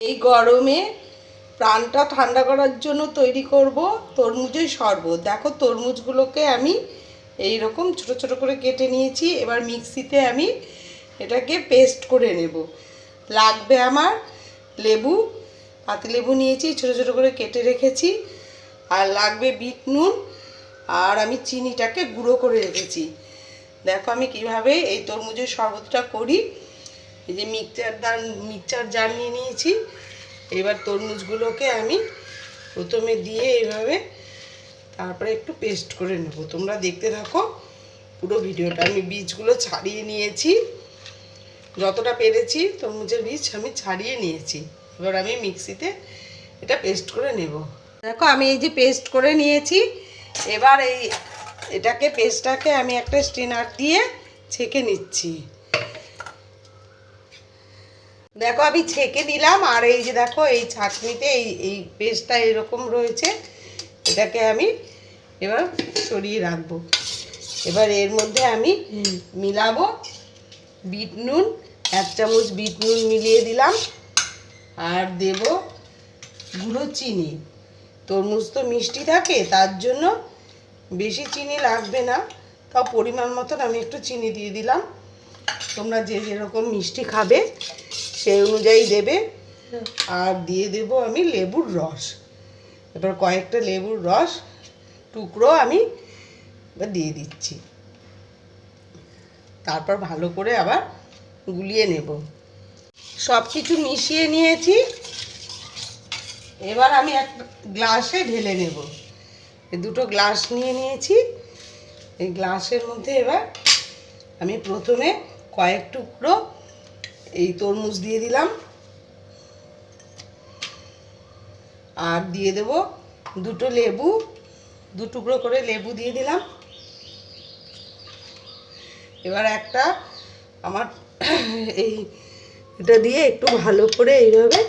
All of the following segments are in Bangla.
এই গরমে প্রাণটা ঠান্ডা করার জন্য তৈরি করব তরমুজের শরবত। দেখো, তরমুজগুলোকে আমি এই রকম ছোট ছোট করে কেটে নিয়েছি। এবার মিক্সিতে আমি এটাকে পেস্ট করে নেব। লাগবে আমার লেবু পাতিলেবু নিয়েছি, ছোট ছোট করে কেটে রেখেছি। আর লাগবে বিট নুন আর আমি চিনিটাকে গুঁড়ো করে রেখেছি। দেখো আমি কীভাবে এই তরমুজের শরবতটা করি। এই যে মিক্সচার দার মিক্সচার জার নিয়ে নিয়েছি। এবার তরমুজগুলোকে আমি প্রথমে দিয়ে এইভাবে তারপরে একটু পেস্ট করে নেব। তোমরা দেখতে থাকো, পুরো ভিডিওটা। আমি বীজগুলো ছাড়িয়ে নিয়েছি। যতটা পেরেছি তরমুজের বীজ আমি ছাড়িয়ে নিয়েছি। এবার আমি মিক্সিতে এটা পেস্ট করে নেব। দেখো, আমি এই যে পেস্ট করে নিয়েছি। এবার এই এটাকে পেস্টটাকে আমি একটা স্ট্রেনার দিয়ে ছেঁকে নিচ্ছি। দেখো আমি ছেঁকে নিলাম আর এই যে দেখো এই ছাঁকনিতে এই এই পেস্টটা এরকম রয়েছে। এটাকে আমি এবার সরিয়ে রাখব। এবার এর মধ্যে আমি মিলাবো বিট নুন এক চামচ বিট নুন মিলিয়ে দিলাম। আর দেব গুঁড়ো চিনি। তরমুজ তো মিষ্টি থাকে তার জন্য বেশি চিনি লাগবে না। তাও পরিমাণ মতন আমি একটু চিনি দিয়ে দিলাম। তোমরা যে যেরকম মিষ্টি খাবে সেই অনুযায়ী দেবে। আর দিয়ে দেব আমি লেবুর রস। এবার কয়েকটা লেবুর রস, টুকরো আমি দিয়ে দিচ্ছি। তারপর ভালো করে আবার গুলিয়ে নেব। সব কিছু মিশিয়ে নিয়েছি। এবার আমি এক গ্লাসে ঢেলে নেব। দুটো গ্লাস নিয়ে নিয়েছি। এই গ্লাসের মধ্যে এবার আমি প্রথমে কয়েক টুকরো এই তরমুজ দিয়ে দিলাম। আর দিয়ে দেব দুটো লেবু, দু টুকরো করে লেবু দিয়ে দিলাম। এবার একটা আমার এই এটা দিয়ে একটু ভালো করে এইভাবে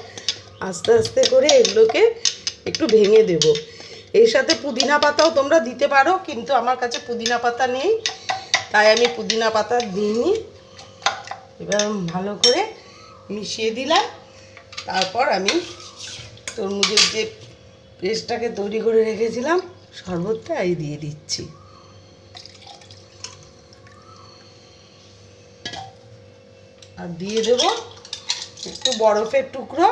আস্তে আস্তে করে এগুলোকে একটু ভেঙে দেব। এর সাথে পুদিনা পাতাও তোমরা দিতে পারো, কিন্তু আমার কাছে পুদিনা পাতা নেই, তাই আমি পুদিনা পাতা দিইনি। এবার ভালো করে মিশিয়ে দিলাম। তারপর আমি তরমুজের যে পেস্টটাকে তৈরি করে রেখেছিলাম, শরবতটা এই দিয়ে দিচ্ছি। আর দিয়ে দেব একটু বরফের টুকরো।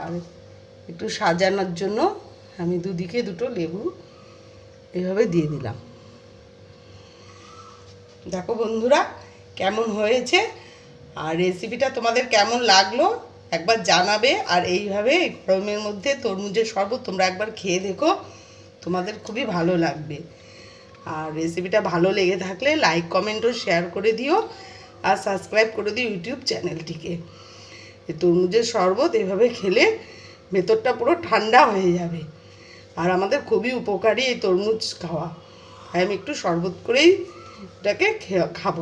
আর একটু সাজানোর জন্য আমি দুদিকে দুটো লেবু এভাবে দিয়ে দিলাম। দেখো বন্ধুরা, কেমন হয়েছে? আর রেসিপিটা তোমাদের কেমন লাগল? একবার জানাবে। আর এইভাবে গরমের মধ্যে তরমুজের শরবত তোমরা একবার খেয়ে দেখো। তোমাদের খুবই ভালো লাগবে। আর রেসিপিটা ভালো লেগে থাকলে লাইক কমেন্ট ও শেয়ার করে দিও। আর সাবস্ক্রাইব করে দিও ইউটিউব চ্যানেলটিকে। তরমুজের শরবত এভাবে খেলে ভেতরটা পুরো ঠান্ডা হয়ে যাবে। আর আমাদের খুবই উপকারী এই তরমুজ খাওয়া। আমি একটু শরবত করেই এটাকে খাব।